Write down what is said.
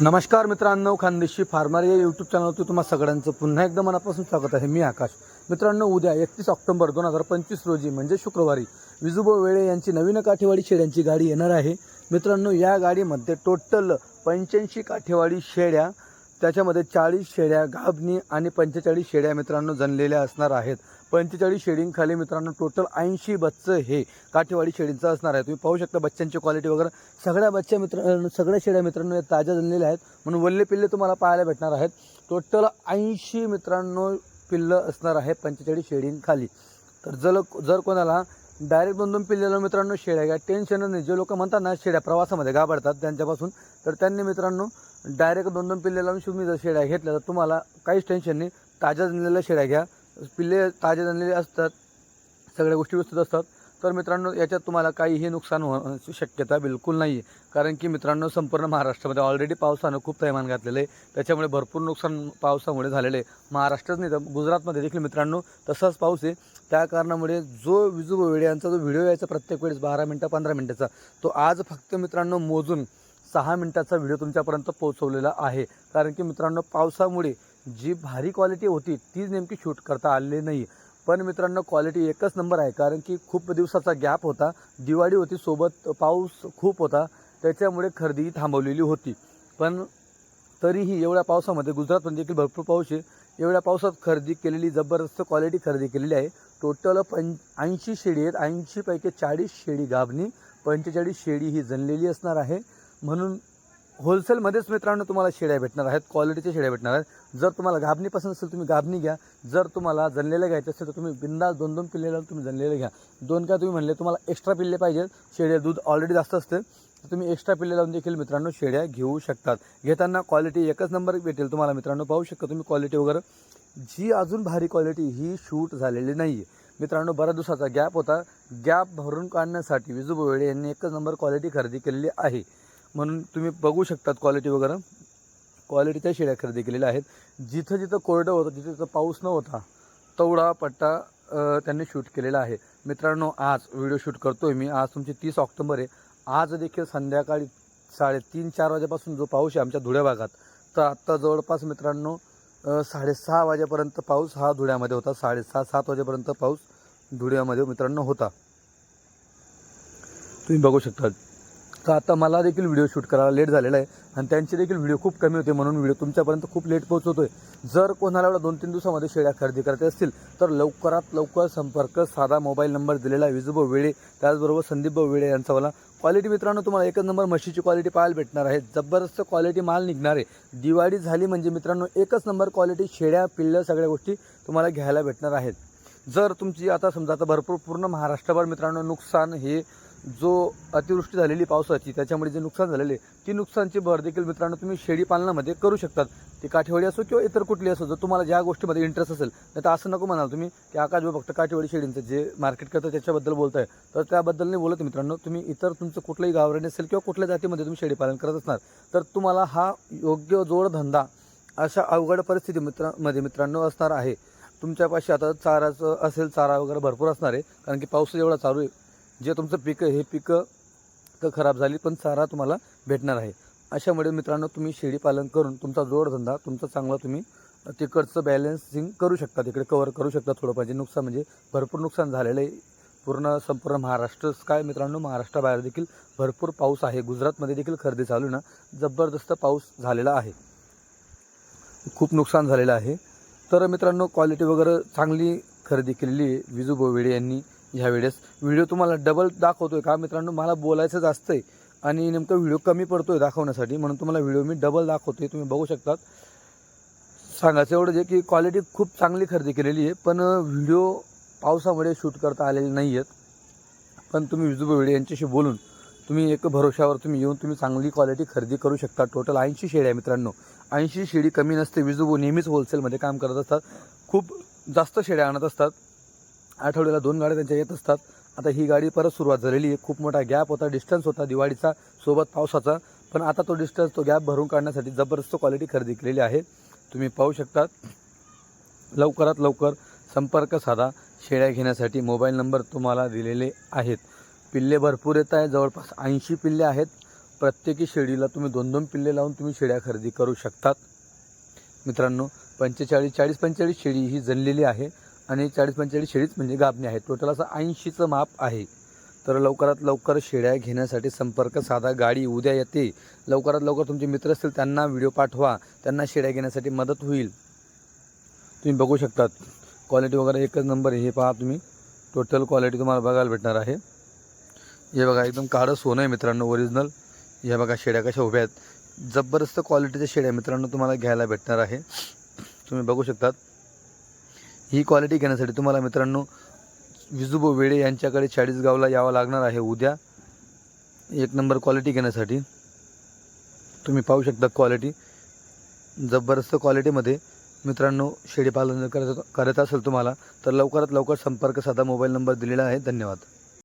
नमस्कार मित्रांनो खानदेशी फार्मर या यूट्यूब चॅनलवरती तुम्हाला सगळ्यांचं पुन्हा एकदा मनापासून स्वागत आहे. मी आकाश. मित्रांनो उद्या एकतीस ऑक्टोबर दोन हजार पंचवीस रोजी म्हणजे शुक्रवारी विजुबो वेळे यांची नवीन काठेवाडी शेड्यांची गाडी येणार आहे. मित्रांनो या गाडीमध्ये टोटल पंच्याऐंशी काठेवाडी शेड्या त्याच्यामध्ये चाळीस शेड्या गाभणी आणि पंचेचाळीस शेड्या मित्रांनो जनलेल्या असणार आहेत. पंचेचाळीस शेडिंगखाली मित्रांनो टोटल ऐंशी बच्चं हे काठेवाडी शेडिंगचं असणार आहे. तुम्ही पाहू शकता बच्चांची क्वालिटी वगैरे. सगळ्या बच्च्या मित्र सगळ्या शेड्या मित्रांनो या ताज्या जनलेल्या आहेत. म्हणून वल्ले पिल्ले तुम्हाला पाहायला भेटणार आहेत. टोटल ऐंशी मित्रांनो पिल्लं असणार आहे पंचेचाळीस शेडिंगखाली तर जर जर कोणाला डायरेक्ट दोन दोन पिल्लेलं मित्रांनो शेड्या घ्या टेन्शनच नाही. जे लोक म्हणतात ना शेड्या प्रवासामध्ये घाबरतात त्यांच्यापासून तर त्यांनी मित्रांनो डायरेक्ट दोन दोन पिल्ले लावून तुम्ही जर शेड्या घेतल्या तर तुम्हाला काहीच टेन्शन नाही. ताज्या जनलेल्या शेड्या घ्या पिल्ले ताजे जनलेले असतात सगळ्या गोष्टी व्यवस्थित असतात. तर मित्रांनो याच्यात तुम्हाला काहीही नुकसान होण्याची शक्यता बिलकुल नाही आहे कारण की मित्रांनो संपूर्ण महाराष्ट्रामध्ये ऑलरेडी पावसानं खूप थैमान घातलेलं आहे. त्याच्यामुळे भरपूर नुकसान पावसामुळे झालेलं आहे. महाराष्ट्रच नाही तर गुजरातमध्ये देखील मित्रांनो तसाच पाऊस आहे. त्या कारणामुळे जो विजू वेळे यांचा जो व्हिडिओ यायचा प्रत्येक वेळेस बारा मिनटं पंधरा मिनटाचा तो आज फक्त मित्रांनो मोजून सहा मिनटाचा व्हिडिओ तुमच्यापर्यंत पोहोचवलेला आहे. कारण की मित्रांनो पावसामुळे जी भारी क्वालिटी होती तीच नेमकी शूट करता आलेली नाही. पण मित्रांनो क्वालिटी एकच नंबर आहे. कारण की खूप दिवसाचा गॅप होता. दिवाळी होती सोबत पाऊस खूप होता. त्याच्यामुळे खरेदी थांबवलेली होती. पण तरीही एवढ्या पावसामध्ये गुजरातमध्ये देखील भरपूर पाऊस आहे. एवढ्या पावसात खरेदी केलेली जबरदस्त क्वालिटी खरेदी केलेली आहे. टोटल पं ऐंशी शेळी आहेत. ऐंशीपैकी चाळीस शेळी गाभणी पंचेचाळीस शेळी ही जनलेली असणार आहे. म्हणून होलसेलमध्येच मित्रांनो तुम्हाला शेळ्या भेटणार आहेत क्वालिटीच्या शेळ्या भेटणार आहेत. जर तुम्हाला गाभणी पसंत असेल तुम्ही गाभणी घ्या. जर तुम्हाला जनलेल्या घ्यायचे असेल तर तुम्ही बिंदास दोन दोन पिल्ले लावून तुम्ही जनलेले घ्या. दोन काय तुम्ही म्हणले तुम्हाला एक्स्ट्रा पिल्ले पाहिजेत. शेळ्या दूध ऑलरेडी जास्त असते. तर तुम्ही एक्स्ट्रा पिल्ले लावून देखील मित्रांनो शेळ्या घेऊ शकतात. घेताना क्वालिटी एकच नंबर भेटेल तुम्हाला मित्रांनो. पाहू शकता तुम्ही क्वालिटी वगैरे. जी अजून भारी क्वालिटी ही शूट झालेली नाही आहे मित्रांनो बऱ्याच दिवसाचा गॅप होता. गॅप भरून काढण्यासाठी विजू बोवेडे यांनी एकच नंबर क्वालिटी खरेदी केलेली आहे. म्हणून तुम्ही बघू शकतात क्वालिटी वगैरे. क्वालिटीच्या शेळ्या खरेदी केलेल्या आहेत. जिथं जिथं कोरडं होतं जिथं जिथं पाऊस न होता तेवढा पट्टा त्यांनी शूट केलेला आहे. मित्रांनो आज व्हिडिओ शूट करतो आहे मी. आज तुमची तीस ऑक्टोबर आहे. आज देखील संध्याकाळी साडेतीन चार वाजेपासून जो पाऊस आहे आमच्या धुळ्या भागात तर आत्ता जवळपास मित्रांनो साडेसहा वाजेपर्यंत पाऊस हा धुळ्यामध्ये होता. साडेसहा सात वाजेपर्यंत पाऊस धुळ्यामध्ये मित्रांनो होता. तुम्ही बघू शकता तर आता मला देखील व्हिडिओ शूट करायला लेट झालेला आहे आणि त्यांचे देखील व्हिडिओ खूप कमी होते म्हणून व्हिडिओ तुमच्यापर्यंत खूप लेट पोहोचवतो आहे जर कोणाला एवढा दोन तीन दिवसामध्ये शेळ्या खरेदी करायच्या असतील तर लवकरात लवकर संपर्क साधा मोबाईल नंबर दिलेला आहे विजूभाऊ वेळे त्याचबरोबर संदीपभाऊ वेळे यांचा मला क्वालिटी मित्रांनो तुम्हाला एकच नंबर म्हशीची क्वालिटी पाहायला भेटणार आहे. जबरदस्त क्वालिटी माल निघणार आहे. दिवाळी झाली म्हणजे मित्रांनो एकच नंबर क्वालिटी शेळ्या पिल्लं सगळ्या गोष्टी तुम्हाला घ्यायला भेटणार आहेत. जर तुमची आता समजा आता भरपूर पूर्ण महाराष्ट्रभर मित्रांनो नुकसान हे जो अतिवृष्टी झालेली पावसाची त्याच्यामुळे जे नुकसान झालेले ती नुकसानची भर देखील मित्रांनो तुम्ही शेळी पालनामध्ये करू शकतात. ती काठेवाडी असो किंवा इतर कुठली असो जर तुम्हाला ज्या गोष्टीमध्ये इंटरेस्ट असेल नाही तर असं नको म्हणाल तुम्ही की आकाश फक्त काठेवाडी शेळींचं जे मार्केट करतं त्याच्याबद्दल बोलताय. तर त्याबद्दल नाही बोलत मित्रांनो तुम्ही इतर तुमचं कुठलंही गावरान असेल किंवा कुठल्या जातीमध्ये तुम्ही शेळी पालन करत असणार तर तुम्हाला हा योग्य जोडधंदा अशा अवघड परिस्थिती मित्रांमध्ये मित्रांनो असणार आहे. तुमच्यापाशी आता चाराचं असेल चारा वगैरे भरपूर असणार आहे कारण की पाऊस एवढा चालू आहे. जे तुमचं पिकं हे पिकं तर खराब झाली पण चारा तुम्हाला भेटणार आहे. अशामुळे मित्रांनो तुम्ही शेळी पालन करून तुमचा जोडधंदा तुमचा चांगला तुम्ही तिकडचं बॅलन्सिंग करू शकता तिकडे कवर करू शकता थोडं पाहिजे नुकसान म्हणजे भरपूर नुकसान झालेलं आहे. पूर्ण संपूर्ण महाराष्ट्र काय मित्रांनो महाराष्ट्राबाहेर देखील भरपूर पाऊस आहे. गुजरातमध्ये देखील खरेदी चालू ना. जबरदस्त पाऊस झालेला आहे. खूप नुकसान झालेलं आहे. तर मित्रांनो क्वालिटी वगैरे चांगली खरेदी केलेली आहे. विजू बोवेडे यांनी ह्या वेळेस व्हिडिओ तुम्हाला डबल दाखवतो आहे का? मित्रांनो मला बोलायचंच असतं आहे आणि नेमकं व्हिडिओ कमी पडतो आहे दाखवण्यासाठी म्हणून तुम्हाला व्हिडिओ मी डबल दाखवतोय तुम्ही बघू शकतात. सांगायचं एवढं जे की क्वालिटी खूप चांगली खरेदी केलेली आहे पण व्हिडिओ पावसामुळे शूट करता आलेले नाही आहेत पण तुम्ही विजू बोवेडे यांच्याशी बोलून तुम्ही एक भरोशावर तुम्ही येऊन तुम्ही चांगली क्वालिटी खरेदी करू शकता. टोटल ऐंशी शेळी आहे मित्रांनो. ऐंशी शेळी कमी नसते. विजूबो नेहमीच होलसेलमध्ये काम करत असतात. खूप जास्त शेळ्या आणत असतात. आठवड्याला दोन गाड्या त्यांच्या येत असतात. आता ही गाडी परत सुरुवात झालेली आहे. खूप मोठा गॅप होता डिस्टन्स होता दिवाळीचा सोबत पावसाचा. पण आता तो डिस्टन्स तो गॅप भरून काढण्यासाठी जबरदस्त क्वालिटी खरेदी केलेली आहे. तुम्ही पाहू शकतात. लवकरात लवकर संपर्क साधा. शेळ्या घेण्यासाठी मोबाईल नंबर तुम्हाला दिलेले आहेत. पिल्ले भरपूर येत आहे जवळपास ऐंशी पिल्ले आहेत. प्रत्येकी शेळीला तुम्ही दोन दोन पिल्ले लावून तुम्ही शेळ्या खरेदी करू शकतात. मित्रांनो पंचेचाळीस चाळीस पंचेचाळीस शेळी ही जनलेली आहे. आणि चाळीस पंचेचाळीस शेळीच म्हणजे गाभणी आहे टोटल असं ऐंशीचं माप आहे. तर लवकरात लवकर शेळ्या घेण्यासाठी संपर्क साधा. गाडी उद्या येते. लवकरात लवकर तुमचे मित्र असतील त्यांना व्हिडिओ पाठवा. त्यांना शेळ्या घेण्यासाठी मदत होईल. तुम्ही बघू शकतात. क्वालिटी वगैरे एकच नंबर हे पहा तुम्ही. टोटल क्वालिटी तुम्हाला बघायला भेटणार आहे. हे बघा एकदम काळं सोनं आहे मित्रांनो ओरिजिनल हे बघा शेड्या कशा उभ्या आहेत. जबरदस्त क्वालिटीच्या शेड्या मित्रांनो तुम्हाला घ्यायला भेटणार आहे. तुम्ही बघू शकतात. ही क्वालिटी घेण्यासाठी तुम्हाला मित्रांनो विजुबो वेळे यांच्याकडे चाळीसगावला यावं लागणार आहे उद्या. एक नंबर क्वालिटी घेण्यासाठी. तुम्ही पाहू शकता क्वालिटी जबरदस्त क्वालिटीमध्ये मित्रांनो शेळीपालन करत करत असेल तुम्हाला तर लवकरात लवकर संपर्क साधा. मोबाईल नंबर दिलेला आहे. धन्यवाद.